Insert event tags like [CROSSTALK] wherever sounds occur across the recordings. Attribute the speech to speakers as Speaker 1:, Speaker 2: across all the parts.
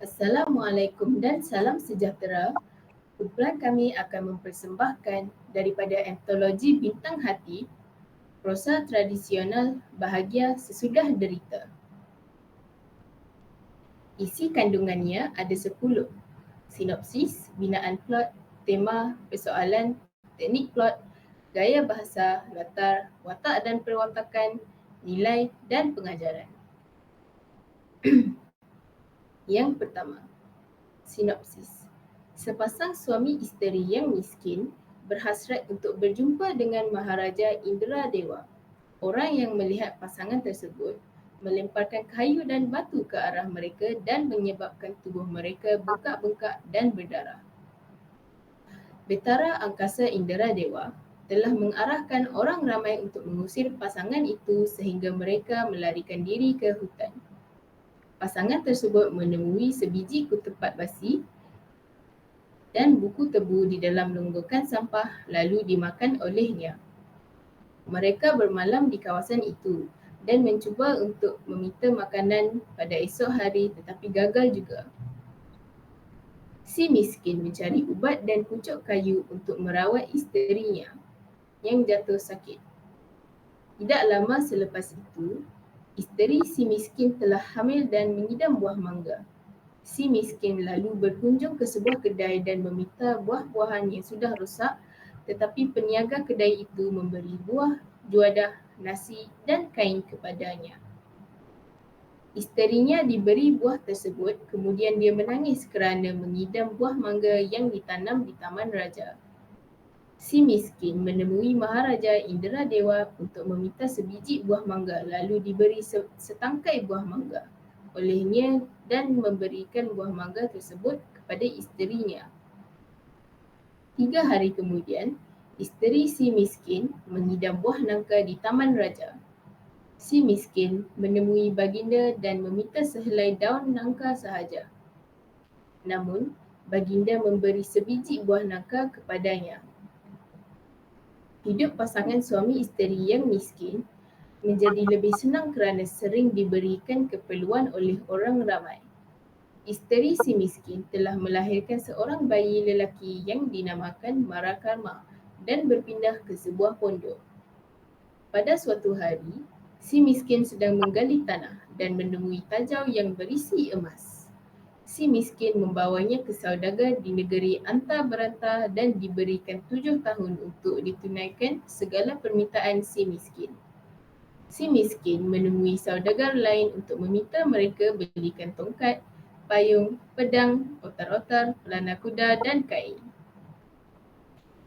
Speaker 1: Assalamualaikum dan salam sejahtera. Kumpulan kami akan mempersembahkan daripada antologi Bintang Hati, prosa tradisional bahagia sesudah derita. Isi kandungannya ada sepuluh. Sinopsis, binaan plot, tema, persoalan, teknik plot, gaya bahasa, latar, watak dan perwatakan, nilai dan pengajaran. [CLEARS THROAT] Yang pertama, sinopsis. Sepasang suami isteri yang miskin berhasrat untuk berjumpa dengan Maharaja Indra Dewa. Orang yang melihat pasangan tersebut melemparkan kayu dan batu ke arah mereka dan menyebabkan tubuh mereka bengkak-bengkak dan berdarah. Betara Angkasa Indra Dewa telah mengarahkan orang ramai untuk mengusir pasangan itu sehingga mereka melarikan diri ke hutan pasangan tersebut menemui sebiji ketupat basi dan buku tebu di dalam longgokan sampah lalu dimakan olehnya. Mereka bermalam di kawasan itu dan mencuba untuk meminta makanan pada esok hari tetapi gagal juga. Si miskin mencari ubat dan pucuk kayu untuk merawat isterinya yang jatuh sakit. Tidak lama selepas itu, Isteri si miskin telah hamil dan mengidam buah mangga. Si miskin lalu berkunjung ke sebuah kedai dan meminta buah-buahan yang sudah rosak tetapi peniaga kedai itu memberi buah, juadah, nasi dan kain kepadanya. Isterinya diberi buah tersebut kemudian dia menangis kerana mengidam buah mangga yang ditanam di taman raja si miskin menemui Maharaja Indra Dewa untuk meminta sebiji buah mangga lalu diberi setangkai buah mangga olehnya dan memberikan buah mangga tersebut kepada isterinya. Tiga hari kemudian, isteri si miskin mengidam buah nangka di taman raja. Si miskin menemui baginda dan meminta sehelai daun nangka sahaja. Namun, baginda memberi sebiji buah nangka kepadanya hidup pasangan suami isteri yang miskin menjadi lebih senang kerana sering diberikan keperluan oleh orang ramai. Isteri si miskin telah melahirkan seorang bayi lelaki yang dinamakan Marakarma dan berpindah ke sebuah pondok. Pada suatu hari, si miskin sedang menggali tanah dan menemui tajau yang berisi emas si miskin membawanya ke saudagar di negeri anta beranta dan diberikan tujuh tahun untuk ditunaikan segala permintaan si miskin. Si miskin menemui saudagar lain untuk meminta mereka belikan tongkat, payung, pedang, otar-otar, pelana kuda dan kain.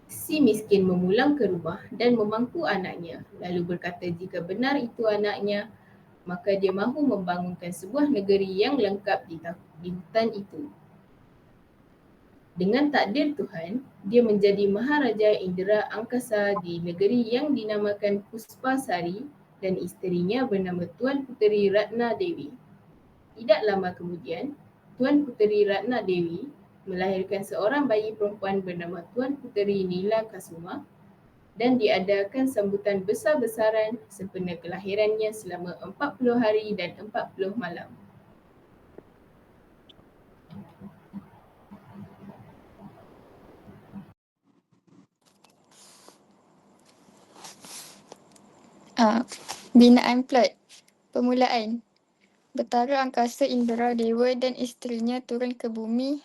Speaker 1: Si miskin memulang ke rumah dan memangku anaknya lalu berkata jika benar itu anaknya, maka dia mahu membangunkan sebuah negeri yang lengkap di, di hutan itu. Dengan takdir Tuhan, dia menjadi Maharaja Indra Angkasa di negeri yang dinamakan Puspa Sari dan isterinya bernama Tuan Puteri Ratna Dewi. Tidak lama kemudian, Tuan Puteri Ratna Dewi melahirkan seorang bayi perempuan bernama Tuan Puteri Nila Kasuma dan diadakan sambutan besar-besaran sempena kelahirannya selama 40 hari dan 40 malam.
Speaker 2: Uh, binaan plot Permulaan Betara angkasa Indra Dewa dan isterinya turun ke bumi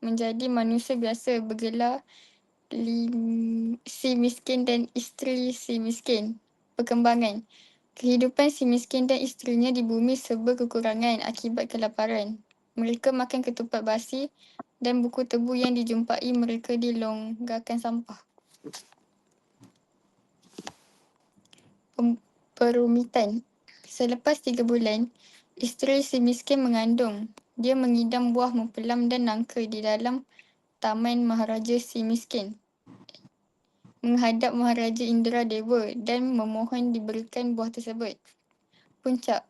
Speaker 2: menjadi manusia biasa bergelar lim, si miskin dan isteri si miskin. Perkembangan. Kehidupan si miskin dan isterinya di bumi serba kekurangan akibat kelaparan. Mereka makan ketupat basi dan buku tebu yang dijumpai mereka di longgakan sampah. Perumitan. Selepas tiga bulan, isteri si miskin mengandung. Dia mengidam buah mempelam dan nangka di dalam Taman Maharaja si miskin menghadap Maharaja Indra Dewa dan memohon diberikan buah tersebut. Puncak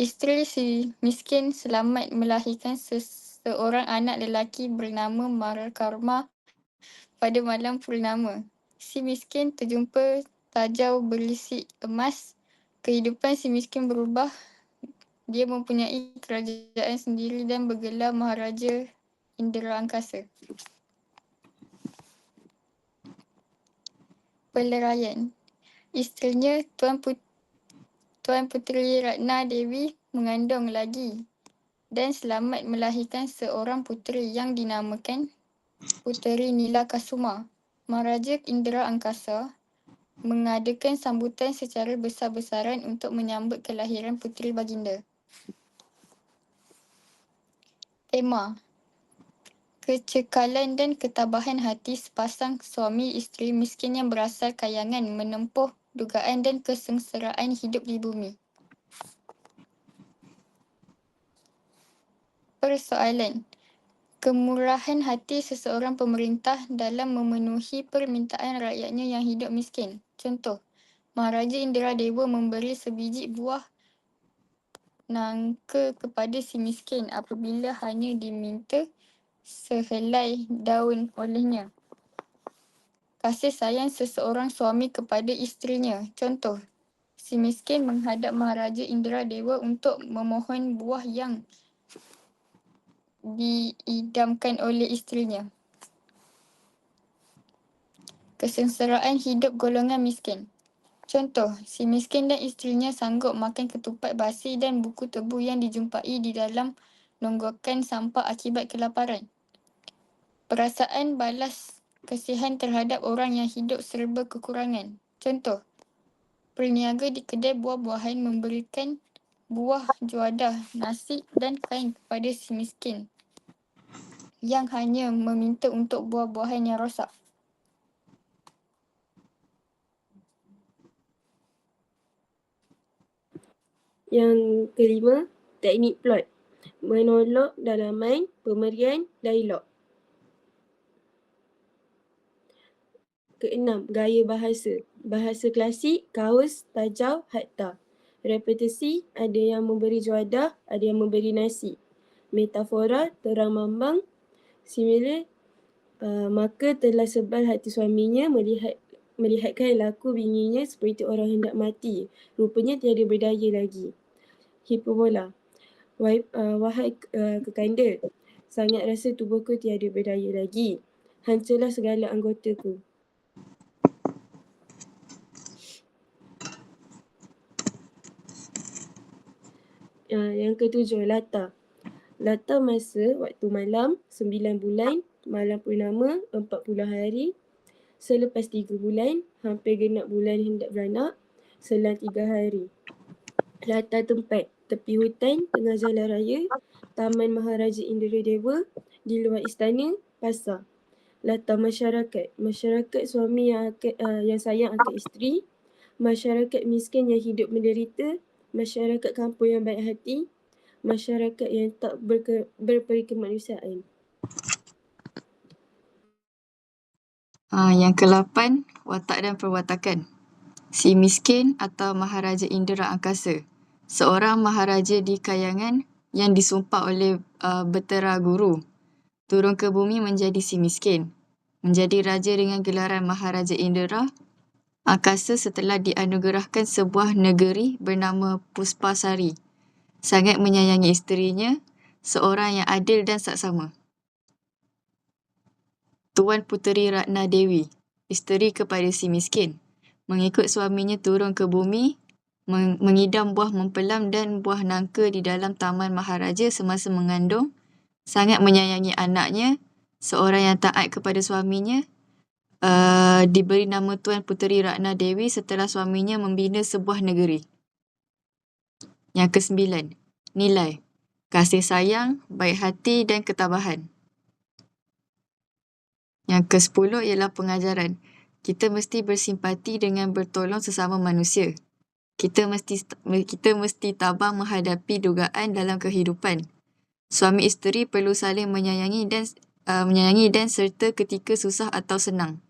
Speaker 2: Isteri si miskin selamat melahirkan seseorang anak lelaki bernama Marakarma pada malam purnama. Si miskin terjumpa tajau berisi emas. Kehidupan si miskin berubah Dia mempunyai kerajaan sendiri dan bergelar Maharaja Indra Angkasa. Peleraian Isterinya Tuan, Put- Tuan Puteri Ratna Dewi mengandung lagi dan selamat melahirkan seorang puteri yang dinamakan Puteri Nila Kasuma. Maharaja Indra Angkasa mengadakan sambutan secara besar-besaran untuk menyambut kelahiran puteri baginda. Tema Kecekalan dan ketabahan hati sepasang suami isteri miskin yang berasal kayangan menempuh dugaan dan kesengsaraan hidup di bumi. Persoalan Kemurahan hati seseorang pemerintah dalam memenuhi permintaan rakyatnya yang hidup miskin. Contoh, Maharaja Indra Dewa memberi sebiji buah nangka kepada si miskin apabila hanya diminta sehelai daun olehnya. Kasih sayang seseorang suami kepada isterinya. Contoh, si miskin menghadap Maharaja Indra Dewa untuk memohon buah yang diidamkan oleh isterinya. Kesengsaraan hidup golongan miskin. Contoh, si miskin dan isterinya sanggup makan ketupat basi dan buku tebu yang dijumpai di dalam nonggokan sampah akibat kelaparan. Perasaan balas kasihan terhadap orang yang hidup serba kekurangan. Contoh, perniaga di kedai buah-buahan memberikan buah juadah, nasi dan kain kepada si miskin yang hanya meminta untuk buah-buahan yang rosak.
Speaker 3: Yang kelima, teknik plot. Monolog dalaman, pemberian, dialog. Keenam, gaya bahasa. Bahasa klasik, kaus, tajau, hatta. Repetisi, ada yang memberi juadah, ada yang memberi nasi. Metafora, terang mambang. Simile, uh, maka telah sebal hati suaminya melihat melihatkan laku bininya seperti orang hendak mati. Rupanya tiada berdaya lagi. Hiperbola. Wahai, uh, wahai uh, kekanda, sangat rasa tubuhku tiada berdaya lagi. Hancurlah segala anggotaku. Uh, yang ketujuh, Lata. Lata masa waktu malam, sembilan bulan, malam purnama, empat puluh hari. Selepas tiga bulan, hampir genap bulan hendak beranak, selang tiga hari. Lata tempat, tepi hutan, tengah jalan raya, Taman Maharaja Indra Dewa, di luar istana, pasar. Lata masyarakat, masyarakat suami yang, uh, yang sayang akan isteri, masyarakat miskin yang hidup menderita, masyarakat kampung yang baik hati, masyarakat yang tak berke, berperikemanusiaan.
Speaker 4: Uh, yang ke-8, watak dan perwatakan. Si miskin atau Maharaja Indra Angkasa. Seorang maharaja di kayangan yang disumpah oleh uh, Betera Guru. Turun ke bumi menjadi si miskin. Menjadi raja dengan gelaran Maharaja Indra Angkasa setelah dianugerahkan sebuah negeri bernama Puspasari. Sangat menyayangi isterinya, seorang yang adil dan saksama. Tuan Puteri Ratna Dewi, isteri kepada si miskin. Mengikut suaminya turun ke bumi mengidam buah mempelam dan buah nangka di dalam taman maharaja semasa mengandung, sangat menyayangi anaknya, seorang yang taat kepada suaminya, uh, diberi nama Tuan Puteri Ratna Dewi setelah suaminya membina sebuah negeri. Yang kesembilan, nilai, kasih sayang, baik hati dan ketabahan. Yang ke-10 ialah pengajaran. Kita mesti bersimpati dengan bertolong sesama manusia kita mesti kita mesti tabah menghadapi dugaan dalam kehidupan. Suami isteri perlu saling menyayangi dan uh, menyayangi dan serta ketika susah atau senang.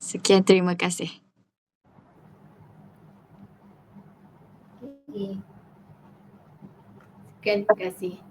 Speaker 4: Sekian terima kasih.
Speaker 1: Okay. Sekian terima kasih.